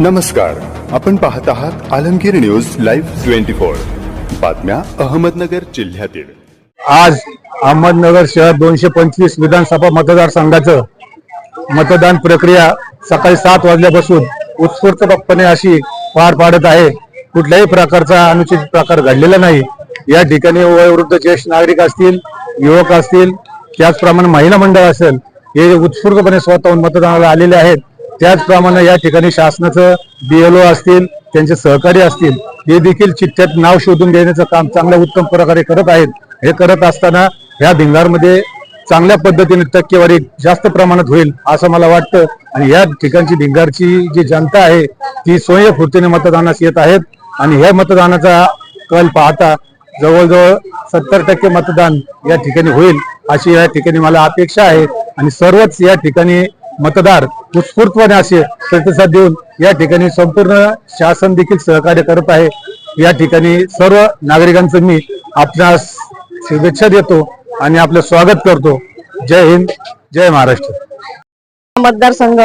नमस्कार. आपण पाहत आहात Alamgir news live twenty four. बातम्या अहमदनगर जिल्ह्यातील. आज अहमदनगर शहर दोनशे पंचवीस विधानसभा मतदारसंघाचं मतदान प्रक्रिया सकाळी सात वाजल्यापासून उत्स्फूर्तपणे अशी पार पाडत आहे. कुठल्याही प्रकारचा अनुचित प्रकार घडलेला नाही. या ठिकाणी वयोवृद्ध ज्येष्ठ नागरिक असतील युवक असतील त्याचप्रमाणे महिला मंडळ असेल हे उत्स्फूर्तपणे स्वतःहून मतदानाला आलेले आहेत. त्याचप्रमाणे या ठिकाणी शासनाचं बीएलओ असतील त्यांचे सहकारी असतील हे देखील चिठ्ठ्यात नाव शोधून देण्याचं काम चांगल्या उत्तम प्रकारे करत आहेत. हे करत असताना ह्या भिंगारमध्ये चांगल्या पद्धतीने टक्केवारी जास्त प्रमाणात होईल असं मला वाटतं. आणि या ठिकाणची भिंगारची जी जनता आहे ती स्वयंफूर्तीने मतदानास येत आहेत. आणि ह्या मतदानाचा कल पाहता जवळजवळ सत्तर टक्के मतदान या ठिकाणी होईल अशी या ठिकाणी मला अपेक्षा आहे. आणि सर्वच या ठिकाणी मतदार उत्स्फूर्तपणे असे प्रतिसाद देऊन या ठिकाणी संपूर्ण शासन देखील सहकार्य करत आहे. या ठिकाणी सर्व नागरिकांचं मी आपणास शुभेच्छा देतो आणि आपलं स्वागत करतो. जय हिंद जय महाराष्ट्र. मतदारसंघ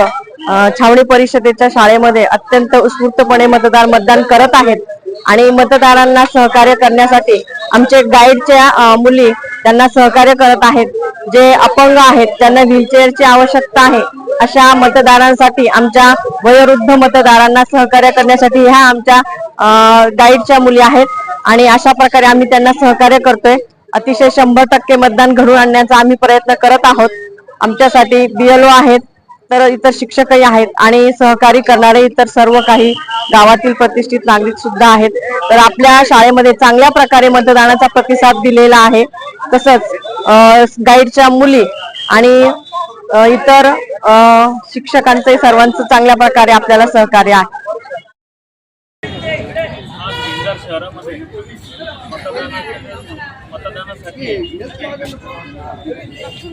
छावणी परिषदेच्या शाळेमध्ये अत्यंत उत्स्फूर्तपणे मतदार मतदान करत आहेत आणि मतदारांना सहकार्य करण्यासाठी आमचे गाईडच्या मुली त्यांना सहकार्य करत आहेत. जे अपंग आहेत त्यांना व्हीलचेअरची आवश्यकता आहे. अशा मतदारांसाठी आमच्या वयोवृद्ध मतदारांना सहकार्य करण्यासाठी ह्या आमच्या गाईडच्या मुली आहेत. आणि अशा प्रकारे आम्ही त्यांना सहकार्य करतोय. अतिशय शंभर टक्के मतदान घडून आणण्याचा आम्ही प्रयत्न करत आहोत. आमच्यासाठी बीएलओ आहेत तर इतर शिक्षकही आहेत आणि सहकारी करणारे इतर सर्व काही गावातील प्रतिष्ठित नागरिक सुद्धा आहेत. तर आपल्या शाळेमध्ये चांगल्या प्रकारे मतदानाचा प्रतिसाद दिलेला आहे. तसंच गाईडच्या मुली आणि इतर अं, शिक्षकांचंही सर्वांचं चांगल्या प्रकारे आपल्याला सहकार्य आहे. शहरामध्ये मतदानासाठी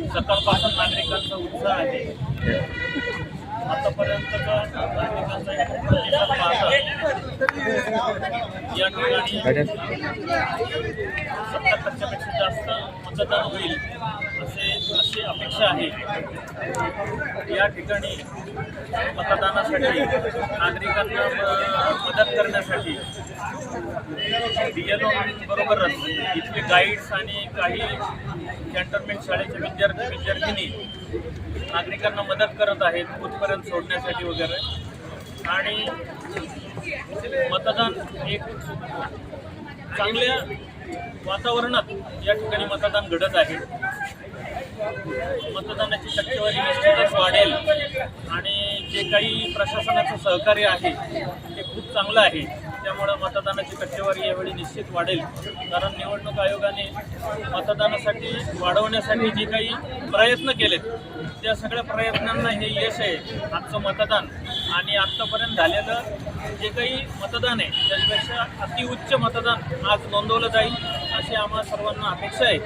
सकाळपासून नागरिकांचा उत्साह आहे. आतापर्यंतचा नागरिकांचा या ठिकाणी पूर्तता मतदान होईल असे अशी अपेक्षा आहे. या ठिकाणी मतदानासाठी नागरिकांना मदत करण्यासाठी बीएलओ बरोबरच इथले गाईड्स आणि काही कॅन्टोन्मेंट शाळेचे विद्यार्थी विद्यार्थिनी नागरिकांना मदत करत आहेत बूथपर्यंत सोडण्यासाठी वगैरे. आणि मतदान एक चांगल्या वातावरणात या ठिकाणी मतदान घडत आहे. मतदानाची टक्केवारी निश्चितच वाढेल आणि जे काही प्रशासनाचं सहकार्य आहे ते खूप चांगलं आहे. त्यामुळं मतदानाची टक्केवारी यावेळी निश्चित वाढेल. कारण निवडणूक आयोगाने मतदानासाठी वाढवण्यासाठी जे काही प्रयत्न केलेत त्या सगळ्या प्रयत्नांना हे यश आहे आजचं मतदान. आणि आत्तापर्यंत झालेलं जे काही मतदान आहे त्याच्यापेक्षा अतिउच्च मतदान आज नोंदवलं जाईल अशी आम्हा सर्वांना अपेक्षा आहे.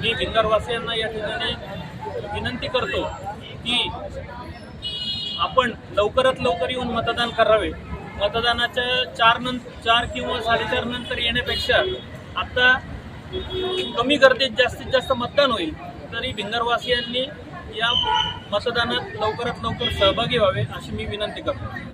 मी भिंगरवासियांना या ठिकाणी विनंती करतो की आपण लवकरात लवकर येऊन मतदान करावे. मतदानाच्या चार नंतर चार किंवा साडेचार नंतर येण्यापेक्षा आत्ता कमी गर्दीत जास्तीत जास्त मतदान होईल तरी भिंगरवासियांनी या मतदानात लवकरात लवकर सहभागी व्हावे अशी मी विनंती करतो.